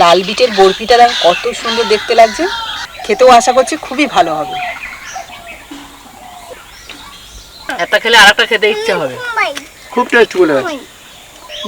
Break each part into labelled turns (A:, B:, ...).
A: লাল বিটের বরফিটা দেখ কত সুন্দর দেখতে লাগছে। খেতেও আশা করছি খুবই ভালো হবে।
B: একটা খেলে আরেকটা খেতে ইচ্ছা হবে।
C: খুব টেস্ট হয়েছে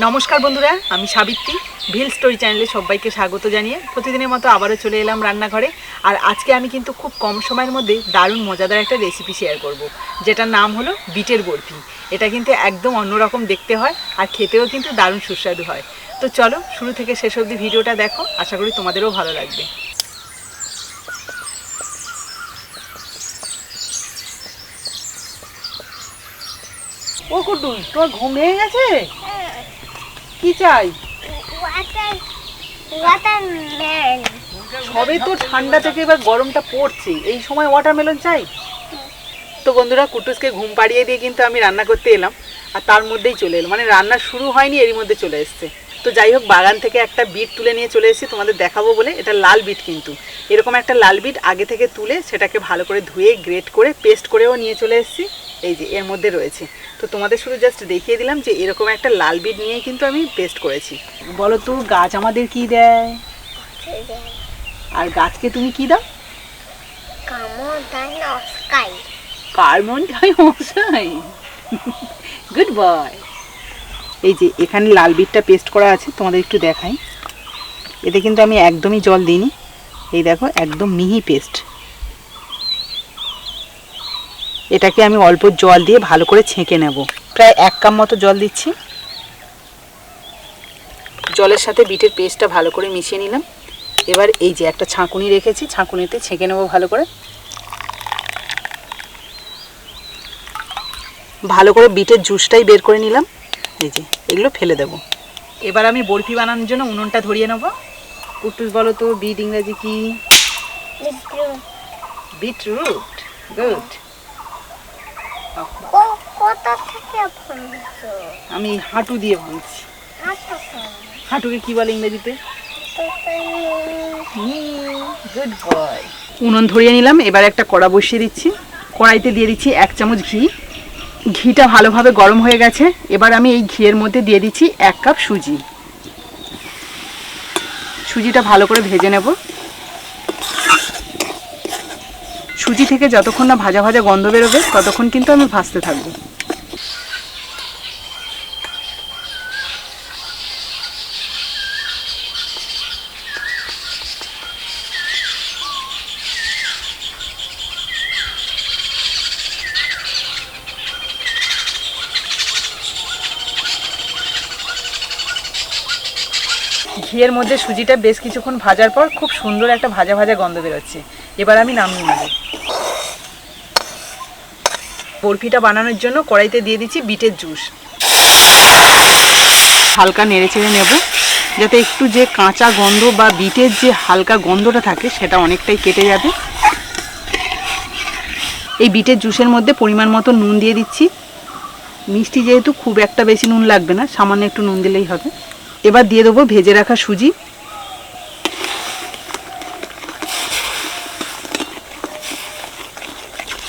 A: নমস্কার বন্ধুরা, আমি সাবিত্রী। ভিল স্টোরি চ্যানেলে সবাইকে স্বাগত জানিয়ে প্রতিদিনের মতো আবারও চলে এলাম রান্নাঘরে। আর আজকে আমি কিন্তু খুব কম সময়ের মধ্যে দারুণ মজাদার একটা রেসিপি শেয়ার করব, যেটার নাম হলো বিটের বরফি। এটা কিন্তু একদম অন্যরকম দেখতে হয় আর খেতেও কিন্তু দারুণ সুস্বাদু হয়। তো চলো, শুরু থেকে শেষ অবধি ভিডিওটা দেখো, আশা করি তোমাদেরও ভালো লাগবে। ও কুটুল তোমার ঘুম ভেঙে গেছে? কি চাই? সবে তো ঠান্ডা থেকে এবার গরমটা পড়ছে। এই সময় ওয়াটারমেলন চাই? তো বন্ধুরা কুটুসকে ঘুম পাড়িয়ে দিয়ে কিন্তু আমি রান্না করতে এলাম আর তার মধ্যেই চলে এলো। মানে রান্না শুরু হয়নি এরই মধ্যে চলে এসছে। তো যাই হোক বাগান থেকে একটা বিট তুলে নিয়ে চলে এসেছি তোমাদের দেখাবো বলে। এটা লাল বিট কিন্তু। এরকম একটা লাল বিট আগে থেকে তুলে সেটাকে ভালো করে ধুয়ে গ্রেট করে পেস্ট করেও নিয়ে চলে এসেছি। এই যে, এর মধ্যে রয়েছে। তো তোমাদের শুধু জাস্ট দেখিয়ে দিলাম যে এরকম একটা লাল বিট নিয়ে কিন্তু আমি পেস্ট করেছি। বলো তো, গাছ আমাদের কি দেয়? আর গাছকে তুমি কি দাও? Carbon dioxide. গুড বয় এই যে, এখানে লাল বিটটা পেস্ট করা আছে, তোমাদের একটু দেখাই। এতে কিন্তু আমি একদমই জল দিইনি। এই দেখো, একদম মিহি পেস্ট এটাকে আমি অল্প জল দিয়ে ভালো করে ছেঁকে নেব। প্রায় এক কাপ মতো জল দিচ্ছি। জলের সাথে বিটের পেস্টটা ভালো করে মিশিয়ে নিলাম। এবার এই যে একটা ছাঁকুনি রেখেছি ছাঁকুনিতে ছেঁকে নেব ভালো করে। ভালো করে বিটের জুসটাই বের করে নিলাম। এই যে এগুলো ফেলে দেব। এবার আমি বরফি বানানোর জন্য উনুনটা ধরিয়ে নেব। কুটুস বলো তো বিট ইংরাজি কি? Beetroot good.
D: কোথা থেকে ফোনছো
A: আমি হাঁটু দিয়ে ভাঙছি হাঁটুকে কি বলে ইংরেজিতে? গুড বয় উনুন ধরিয়ে নিলাম এবার একটা কড়া বসিয়ে দিচ্ছি। কড়াইতে দিয়ে দিচ্ছি এক চামচ ঘি। ঘিটা ভালোভাবে গরম হয়ে গেছে। এবার আমি এই ঘিয়ের মধ্যে দিয়ে দিচ্ছি এক কাপ সুজি। সুজিটা ভালো করে ভেজে নেব। সুজি থেকে যতক্ষণ না ভাজা ভাজা গন্ধ বেরোবে ততক্ষণ কিন্তু আমি ভাজতে থাকব। ঘিয়ের মধ্যে সুজিটা বেশ কিছুক্ষণ ভাজার পর খুব সুন্দর একটা ভাজা ভাজা গন্ধ বেরোচ্ছে। এবার আমি নামিয়ে নেব। বরফিটা বানানোর জন্য কড়াইতে দিয়ে দিচ্ছি বিটের জুস। হালকা নেড়ে চেড়ে নেব, যাতে একটু যে কাঁচা গন্ধ বা বিটের যে হালকা গন্ধটা থাকে সেটা অনেকটাই কেটে যাবে। এই বিটের জুসের মধ্যে পরিমাণ মতো নুন দিয়ে দিচ্ছি। মিষ্টি যেহেতু খুব একটা বেশি নুন লাগবে না, সামান্য একটু নুন দিলেই হবে। এবার দিয়ে দেবো ভেজে রাখা সুজি।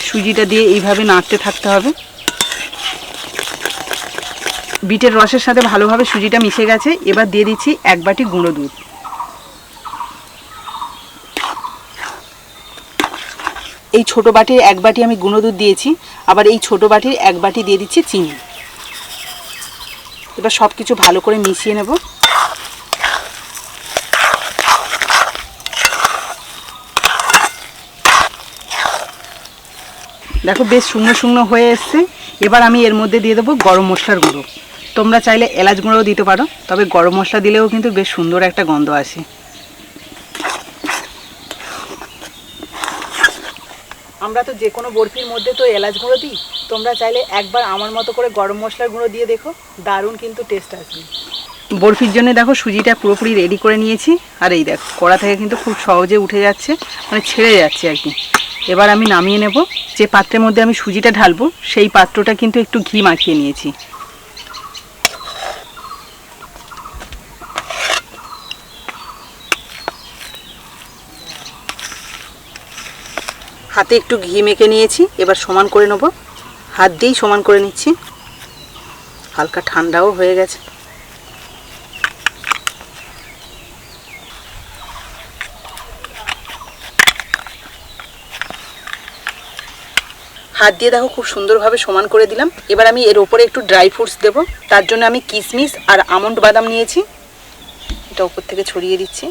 A: সুজিটা দিয়ে এইভাবে নাড়তে থাকতে হবে। বিটের রসের সাথে ভালোভাবে সুজিটা মিশে গেছে। এবার দিয়ে দিচ্ছি এক বাটি গুঁড়ো দুধ। এই ছোটো বাটির এক বাটি আমি গুঁড়ো দুধ দিয়েছি। আবার এই ছোটো বাটির এক বাটি দিয়ে দিচ্ছি চিনি। এবার সব কিছু ভালো করে মিশিয়ে নেব। দেখো বেশ শুকনো শুকনো হয়ে এসছে। এবার আমি এর মধ্যে দিয়ে দেবো গরম মশলার গুঁড়ো। তোমরা চাইলে এলাচ গুঁড়োও দিতে পারো, তবে গরম মশলা দিলেও কিন্তু বেশ সুন্দর একটা গন্ধ আসে। আমরা তো যে কোনো বরফির মধ্যে তো এলাচ গুঁড়ো দিই। তোমরা চাইলে একবার আমার মতো করে গরম মশলার গুঁড়ো দিয়ে দেখো। দারুণ কিন্তু টেস্ট আসবে। বরফির জন্য দেখো সুজিটা পুরোপুরি রেডি করে নিয়েছি। আর এই দেখো, কড়া থেকে কিন্তু খুব সহজে উঠে যাচ্ছে মানে ছেড়ে যাচ্ছে আর কি। এবার আমি নামিয়ে নেব। যে পাত্রের মধ্যে আমি সুজিটা ঢালবো, সেই পাত্রটা কিন্তু একটু ঘি মাখিয়ে নিয়েছি। হাতে একটু ঘি মেখে নিয়েছি, এবার সমান করে নেব। হাত দিয়েই সমান করে নিচ্ছি। হালকা ঠান্ডাও হয়ে গেছে। হাত দিয়ে দেখো খুব সুন্দরভাবে সমান করে দিলাম। এবার আমি এর ওপরে একটু ড্রাই ফ্রুটস দেবো। তার জন্য আমি কিশমিশ আর আমন্ড বাদাম নিয়েছি। এটা ওপর থেকে ছড়িয়ে দিচ্ছি।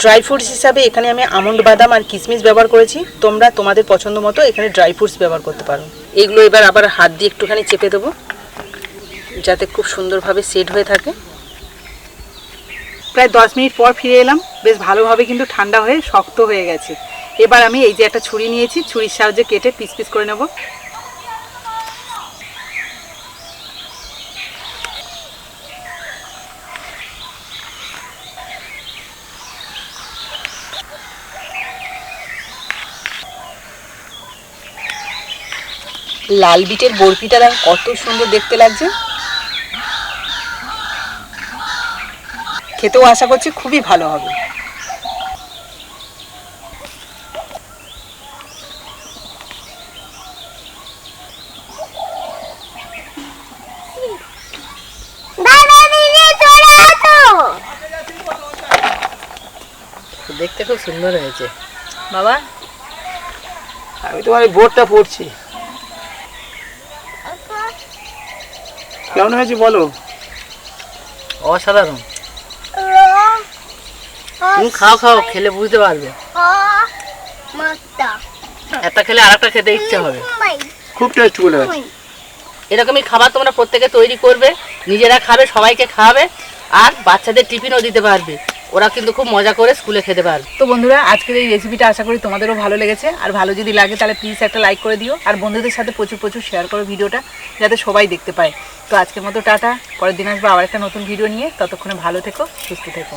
A: ড্রাই ফ্রুটস হিসাবে এখানে আমি আমন্ড বাদাম আর কিশমিশ ব্যবহার করেছি। তোমরা তোমাদের পছন্দ মতো এখানে ড্রাই ফ্রুটস ব্যবহার করতে পারো। এগুলো এবার আবার হাত দিয়ে একটুখানি চেপে দেবো, যাতে খুব সুন্দরভাবে সেট হয়ে থাকে। প্রায় দশ মিনিট পর ফিরে এলাম। বেশ ভালোভাবে কিন্তু ঠান্ডা হয়ে শক্ত হয়ে গেছে। এবার আমি এই যে একটা ছুরি নিয়েছি, ছুরির সাহায্যে কেটে পিস পিস করে নেব। লাল বিটের বরফিটা দেখো কত সুন্দর দেখতে লাগছে। খেতেও আশা করছি খুবই ভালো হবে।
B: দেখতে খুব সুন্দর হয়েছে। বাবা?
C: আমি তোমার বোর্ডটা পড়ছি। কেমন হয়েছে বলো?
B: অসাধারণ। তুমি খাও খাও খেলে বুঝতে পারবে। একটা খেলে আরেকটা খেতে ইচ্ছে হবে।
C: খুব টেস্টফুল হয়
B: এরকমই খাবার তোমরা প্রত্যেকে তৈরি করবে নিজেরা খাবে সবাইকে খাওয়াবে আর বাচ্চাদের টিফিনও দিতে পারবে। ওরা কিন্তু খুব মজা করে স্কুলে খেতে পারে।
A: তো বন্ধুরা, আজকের এই রেসিপিটা আশা করি তোমাদেরও ভালো লেগেছে। আর ভালো যদি লাগে তাহলে প্লিজ একটা লাইক করে দিও। আর বন্ধুদের সাথে প্রচুর প্রচুর শেয়ার করো ভিডিওটা, যাতে সবাই দেখতে পায়। তো আজকের মতো টাটা, পরের দিন আসব আবার একটা নতুন ভিডিও নিয়ে। ততক্ষণে ভালো থেকো, সুস্থ থেকো।